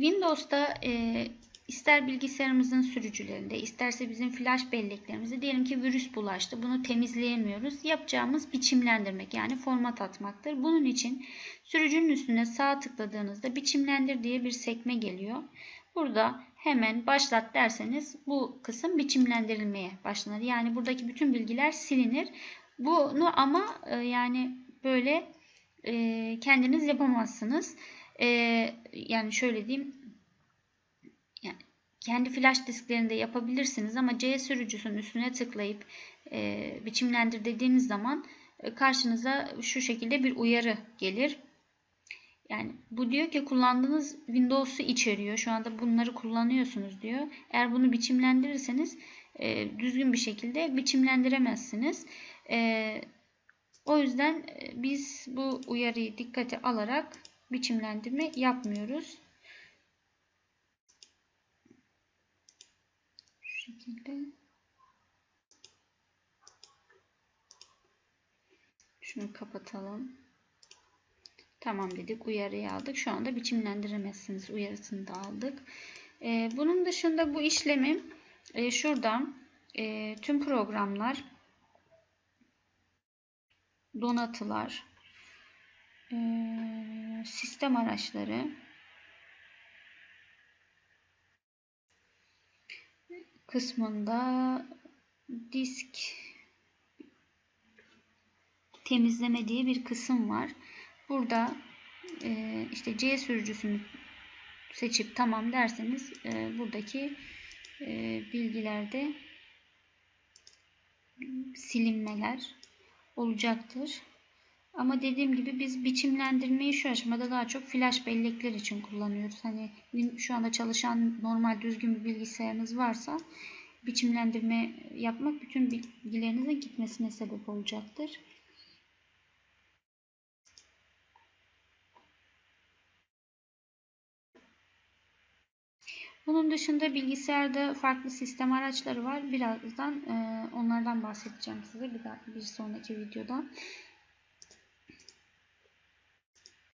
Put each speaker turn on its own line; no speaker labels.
Windows'ta e, ister bilgisayarımızın sürücülerinde, isterse bizim flash belleklerimizde diyelim ki virüs bulaştı. Bunu temizleyemiyoruz. Yapacağımız biçimlendirmek yani format atmaktır. Bunun için sürücünün üstüne sağ tıkladığınızda biçimlendir diye bir sekme geliyor. Burada hemen başlat derseniz bu kısım biçimlendirilmeye başlanır. Yani buradaki bütün bilgiler silinir. Bunu ama e, yani böyle e, kendiniz yapamazsınız. E, yani şöyle diyeyim yani kendi flash disklerinde yapabilirsiniz ama C sürücüsünün üstüne tıklayıp e, biçimlendir dediğiniz zaman e, karşınıza şu şekilde bir uyarı gelir. Yani bu diyor ki kullandığınız Windows'u içeriyor. Şu anda bunları kullanıyorsunuz diyor. Eğer bunu biçimlendirirseniz e, düzgün bir şekilde biçimlendiremezsiniz. E, o yüzden e, biz bu uyarıyı dikkate alarak biçimlendirme yapmıyoruz. Şu şekilde. Şunu kapatalım. Tamam dedik. Uyarıyı aldık. Şu anda biçimlendiremezsiniz. Uyarısını da aldık. Ee, bunun dışında bu işlemi e, şuradan e, tüm programlar donatılar e, sistem araçları kısmında disk temizleme diye bir kısım var. Burada e, işte C sürücüsünü seçip tamam derseniz e, buradaki e, bilgilerde silinmeler olacaktır. Ama dediğim gibi biz biçimlendirmeyi şu aşamada daha çok flash bellekler için kullanıyoruz. Hani şu anda çalışan normal düzgün bir bilgisayarınız varsa biçimlendirme yapmak bütün bilgilerinizin gitmesine sebep olacaktır. Bunun dışında bilgisayarda farklı sistem araçları var. Birazdan e, onlardan bahsedeceğim size bir, daha, bir sonraki videoda.